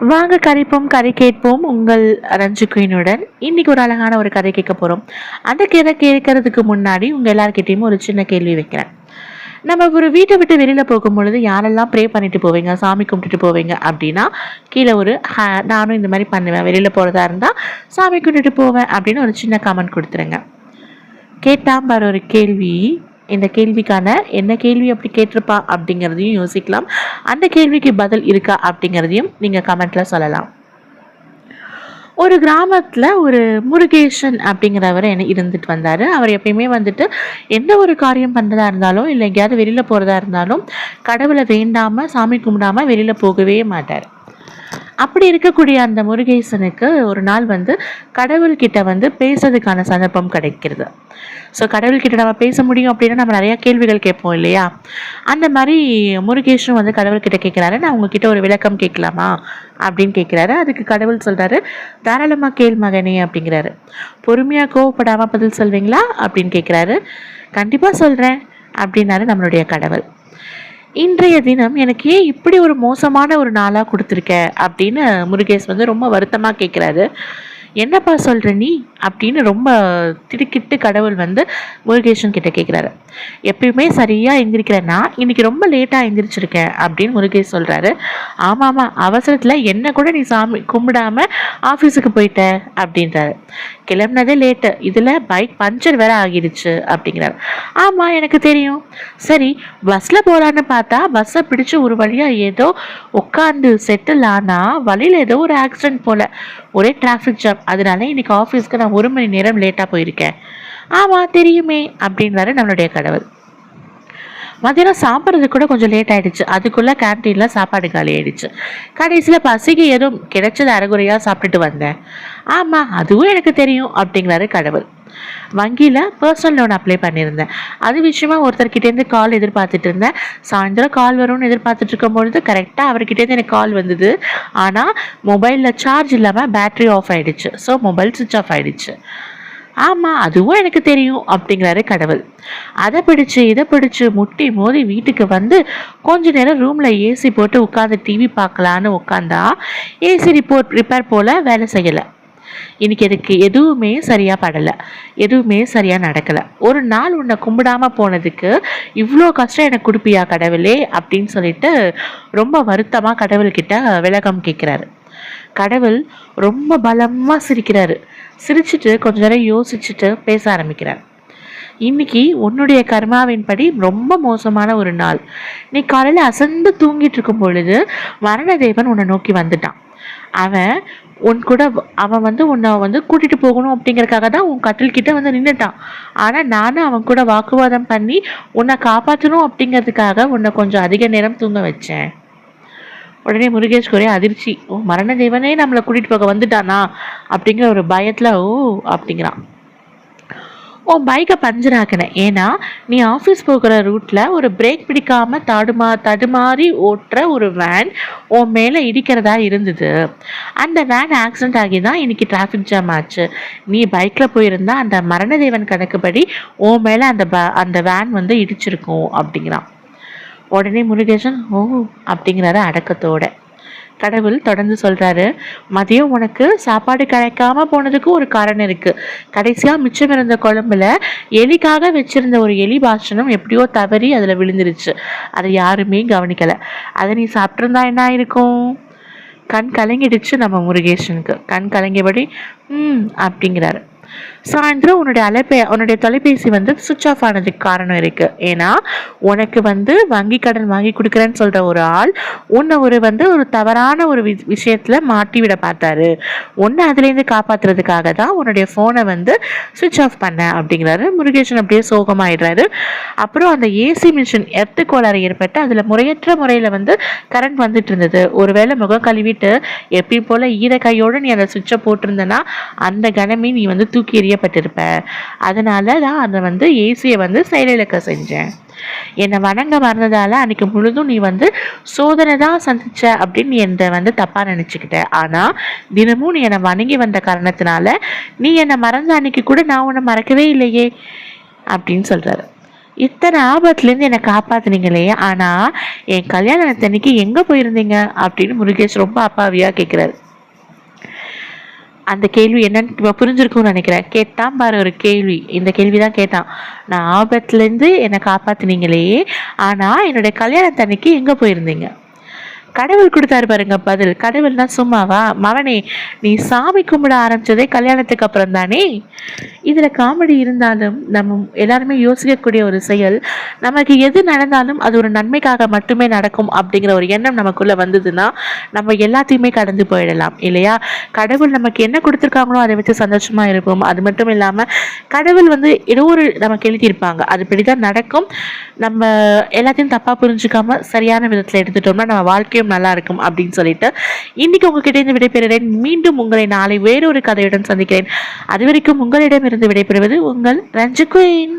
வாங்க கரைப்போம் கதை கேட்போம் உங்கள் ரஞ்சு குயினுடன் இன்னைக்கு ஒரு அழகான ஒரு கதை கேட்க போகிறோம் அந்த கதை கேட்கறதுக்கு முன்னாடி உங்கள் எல்லாருக்கிட்டையும் ஒரு சின்ன கேள்வி வைக்கிறேன். நம்ம ஒரு வீட்டை விட்டு வெளியில் போகும் பொழுது யாரெல்லாம் ப்ரே பண்ணிட்டு போவீங்க சாமி கும்பிட்டுட்டு போவீங்க அப்படின்னா கீழே ஒரு "ஹ- நானும் இந்த மாதிரி பண்ணுவேன். வெளியில் போகிறதா இருந்தால் சாமி கும்பிட்டுட்டு போவேன் அப்படின்னு ஒரு சின்ன கமெண்ட் கொடுத்துருங்க. கேட்டாம் பாரு ஒரு கேள்வி. இந்த கேள்விக்கான என்ன கேள்வி அப்படி கேட்டிருப்பா அப்படிங்கிறதையும் யோசிக்கலாம். அந்த கேள்விக்கு பதில் இருக்கா அப்படிங்கிறதையும் நீங்கள் கமெண்ட்டில் சொல்லலாம். ஒரு கிராமத்தில் ஒரு முருகேசன் அப்படிங்கிறவர் என்ன இருந்துட்டு வந்தார். அவர் எப்பயுமே வந்துட்டு எந்த ஒரு காரியம் பண்ணுறதா இருந்தாலும் இல்லை எங்கேயாவது வெளியில் போகிறதா இருந்தாலும் கடவுளை வேண்டாமல் சாமி கும்பிடாம வெளியில் போகவே மாட்டார். அப்படி இருக்கக்கூடிய அந்த முருகேசனுக்கு ஒரு நாள் வந்து கடவுள்கிட்ட வந்து பேசுறதுக்கான சந்தர்ப்பம் கிடைக்கிறது. ஸோ கடவுள்கிட்ட நம்ம பேச முடியும் அப்படின்னா நம்ம நிறையா கேள்விகள் கேட்போம் இல்லையா? அந்த மாதிரி முருகேஷும் வந்து கடவுள்கிட்ட கேட்குறாரு. நான் உங்ககிட்ட ஒரு விளக்கம் கேட்கலாமா? அப்படின்னு கேட்குறாரு. அதுக்கு கடவுள் சொல்கிறாரு தாராளமாக கேள் மகனே அப்படிங்கிறாரு. பொறுமையாக கோவப்படாமல் பதில் சொல்வீங்களா? அப்படின்னு கேட்குறாரு. கண்டிப்பாக சொல்கிறேன் அப்படின்னாரு நம்மளுடைய கடவுள். இன்றைய தினம் எனக்கு ஏன் இப்படி ஒரு மோசமான ஒரு நாளாக கொடுத்துருக்க? அப்படின்னு முருகேஷ் வந்து ரொம்ப வருத்தமாக கேட்குறாரு என்னப்பா சொல்கிற நீ? அப்படின்னு ரொம்ப திடுக்கிட்டு கடவுள் வந்து முருகேஷன் கிட்ட கேட்குறாரு எப்பயுமே சரியாக எந்திரிக்கிறேன்னா இன்னைக்கு ரொம்ப லேட்டாக எந்திரிச்சிருக்கேன் அப்படின்னு முருகேஷ் சொல்கிறாரு ஆமாம் ஆமாம் அவசரத்தில் என்ன கூட நீ சாமி கும்பிடாம ஆஃபீஸுக்கு போயிட்ட அப்படின்றாரு. கிளம்புனதே லேட்டு இதில் பைக் பஞ்சர் வேற ஆகிடுச்சு அப்படிங்கிறார். ஆமாம் எனக்கு தெரியும். சரி பஸ்ஸில் போகலான்னு பார்த்தா பஸ்ஸை பிடிச்சு ஒரு வழியாக ஏதோ உட்காந்து செட்டில் ஆனால் வழியில் ஏதோ ஒரு ஆக்சிடென்ட் போல. ஒரே டிராஃபிக் ஜாம் அதனால இன்னைக்கு ஆஃபீஸ்க்கு நான் ஒரு மணி நேரம் லேட்டாக போயிருக்கேன். ஆமாம் தெரியுமே அப்படின்றாரு நம்மளுடைய கடவுள். மதியானம் சாப்பிட்றதுக்கு கூட கொஞ்சம் லேட் ஆகிடுச்சு அதுக்குள்ளே கேன்டீனில் சாப்பாடு காலி ஆயிடுச்சு. கடைசியில் பசிக்கு ஏதும் கிடைச்சது அரைகுறையாக சாப்பிட்டுட்டு வந்தேன். ஆமாம் அதுவும் எனக்கு தெரியும் அப்படிங்கிறாரு கடவுள். வங்கியில் பர்சனல் லோன் அப்ளை பண்ணியிருந்தேன். அது விஷயமா ஒருத்தர்கிட்டேருந்து கால் எதிர்பார்த்துட்டு இருந்தேன். சாயந்தரம் கால் வரும்னு எதிர்பார்த்துட்டு இருக்கும் பொழுது கரெக்டாக அவர்கிட்டேருந்து எனக்கு கால் வந்தது. ஆனால் மொபைலில் சார்ஜ் இல்லாமல் பேட்ரி ஆஃப் ஆகிடுச்சு ஸோ மொபைல் சுவிச் ஆஃப் ஆகிடுச்சு ஆமாம் அதுவும் எனக்கு தெரியும் அப்படிங்கிறாரு கடவுள். அதை பிடிச்சு இதை பிடிச்சு முட்டி மோதி வீட்டுக்கு வந்து கொஞ்ச நேரம் ரூமில் ஏசி போட்டு உட்காந்து டிவி பார்க்கலான்னு உட்காந்தா ஏசி ரிப்போர்ட் ரிப்பேர் போல் வேலை செய்யலை. இன்னைக்கு எனக்கு எதுவுமே சரியாக படலை. எதுவுமே சரியாக நடக்கலை. ஒரு நாள் உன்னை கும்பிடாம போனதுக்கு இவ்வளோ கஷ்டம் எனக்கு கொடுப்பியா கடவுளே அப்படின்னு சொல்லிட்டு ரொம்ப வருத்தமாக கடவுள்கிட்ட விளக்கம் கேட்குறாரு. கடவுள் ரொம்ப பலமாக சிரிக்கிறாரு. சிரிச்சுட்டு கொஞ்ச நேரம் யோசிச்சுட்டு பேச ஆரம்பிக்கிறார். இன்னைக்கு உன்னுடைய கர்மாவின்படி ரொம்ப மோசமான ஒரு நாள். நீ காலையில் அசந்து தூங்கிட்டு இருக்கும் பொழுது மரணதேவன் உன்னை நோக்கி வந்துட்டான். அவன் உன் கூட அவன் வந்து உன்னை வந்து கூட்டிட்டு போகணும் அப்படிங்கறக்காக தான் உன் கட்டில் கிட்ட வந்து நின்றுட்டான் ஆனா நானும் அவன் கூட வாக்குவாதம் பண்ணி உன்னை காப்பாற்றணும் அப்படிங்கிறதுக்காக உன்னை கொஞ்சம் அதிக நேரம் தூங்க வச்சேன். உடனே முருகேஷ் ஒரே அதிர்ச்சி. ஓ மரண தேவனே நம்மளை கூட்டிட்டு போக வந்துட்டானா? அப்படிங்கிற ஒரு பயத்துல ஓ அப்படிங்கிறான். உன் பைக்கை பஞ்சர் ஆக்கினேன் ஏன்னா நீ ஆஃபீஸ் போகிற ரூட்டில் ஒரு பிரேக் பிடிக்காம தடுமா தடுமாறி ஓட்டுற ஒரு வேன் உன் மேலே இடிக்கிறதா இருந்தது. அந்த வேன் ஆக்சிடென்ட் ஆகி தான் இன்னைக்கு டிராஃபிக் ஜாம் ஆச்சு. நீ பைக்கில் போயிருந்தா அந்த மரணதேவன் கணக்குப்படி உன் மேலே அந்த ப அந்த வேன் வந்து இடிச்சிருக்கும் அப்படிங்கிறான். உடனே முருகேசன் ஓ அப்படிங்கிறாரு அடக்கத்தோட. கடவுள் தொடர்ந்து சொல்றாரு மதியம் உனக்கு சாப்பாடு கிடைக்காம போனதுக்கு ஒரு காரணம் இருக்கு. கடைசியா மிச்சம் இருந்த குழம்புல எலிக்காக வச்சிருந்த ஒரு எலி பாஷனம் எப்படியோ தவறி அதுல விழுந்துருச்சு. அதை யாருமே கவனிக்கல. அதை நீ சாப்பிட்டிருந்தா என்ன ஆயிருக்கும்? கண் கலங்கிடுச்சு நம்ம முருகேசனுக்கு. கண் கலங்கியபடி ம் அப்படிங்கிறாரு. சாயந்தரம் உன்னுடைய அலைபே உன்னுடைய தொலைபேசி வந்து சுவிட்ச் ஆஃப் ஆனதுக்கு காரணம் இருக்கு. ஏன்னா உனக்கு வந்து வங்கி கடன் வாங்கி கொடுக்குறேன்னு சொல்ற ஒரு ஆள் உன்னை ஒரு வந்து ஒரு தவறான ஒரு வி விஷயத்துல மாட்டி விட பார்த்தாரு. உன்னை அதுலேருந்து காப்பாத்துறதுக்காக தான் உன்னுடைய ஃபோனை வந்து சுவிட்ச் ஆஃப் பண்ண அப்படிங்கிறாரு. முருகேசன் அப்படியே சோகமாயிடுறாரு. அப்புறம் அந்த ஏசி மிஷின் எர்த்து கோளாறு ஏற்பட்டு அதில் முறையற்ற முறையில் வந்து கரண்ட் வந்துட்டு இருந்தது. ஒருவேளை முகம் கழுவிட்டு எப்பயும் போல ஈர கையோடு நீ அந்த சுவிட்சை போட்டிருந்தனா அந்த கணமே நீ வந்து தூக்கி பிரியப்பட்டிருப்ப அதனால தான் அதை வந்து ஏசியை வந்து செயலிழக்க செஞ்சேன். என்னை வணங்க மறந்ததால அன்னைக்கு முழுதும் நீ வந்து சோதனை தான் சந்திச்ச அப்படின்னு நீ என்னை வந்து தப்பா நினைச்சுக்கிட்ட. ஆனா தினமும் நீ என்னை வணங்கி வந்த காரணத்தினால நீ என்னை மறந்த அன்னைக்கு கூட நான் உன்னை மறக்கவே இல்லையே அப்படின்னு சொல்றாரு. இத்தனை ஆபத்துலேருந்து என்னை காப்பாத்துனீங்களே ஆனால் என் கல்யாணத்தன்னைக்கு எங்கே போயிருந்தீங்க அப்படின்னு முருகேஷ் ரொம்ப அப்பாவியாக கேட்குறாரு அந்த கேள்வி என்னன்னு புரிஞ்சிருக்கும்னு நினைக்கிறேன். கேட்டான் பாரு ஒரு கேள்வி. இந்த கேள்வி தான் கேட்டான். நான் ஆபத்துலேருந்து என்னை காப்பாற்றினீங்களே ஆனால் என்னுடைய கல்யாணத்தன்னைக்கு எங்கே போயிருந்தீங்க? கடவுள் கொடுத்தாரு பாருங்க பதில். கடவுள்னா சும்மாவா? மவனே நீ சாமி கும்பிட ஆரம்பிச்சதே கல்யாணத்துக்கு அப்புறம் தானே? இதில் காமெடி இருந்தாலும் நம்ம எல்லாருமே யோசிக்கக்கூடிய ஒரு செயல். நமக்கு எது நடந்தாலும் அது ஒரு நன்மைக்காக மட்டுமே நடக்கும் அப்படிங்கிற ஒரு எண்ணம் நமக்குள்ள வந்ததுன்னா நம்ம எல்லாத்தையுமே கடந்து போயிடலாம் இல்லையா? கடவுள் நமக்கு என்ன கொடுத்துருக்காங்களோ அதை வச்சு சந்தோஷமா இருப்போம். அது மட்டும் இல்லாமல் கடவுள் வந்து ஏதோ ஒரு நமக்கு எழுதியிருப்பாங்க. அது இப்படிதான் நடக்கும். நம்ம எல்லாத்தையும் தப்பாக புரிஞ்சுக்காம சரியான விதத்தில் எடுத்துட்டோம்னா நம்ம வாழ்க்கையும் நல்லா இருக்கும் அப்படின்னு சொல்லிட்டு இன்னைக்கு உங்ககிட்ட இருந்து விடைபெறுகிறேன். மீண்டும் உங்களை நாளை வேறொரு கதையுடன் சந்திக்கிறேன். அது வரைக்கும் உங்களிடமிருந்து விடைபெறுவது உங்கள் ரஞ்சு குயின்.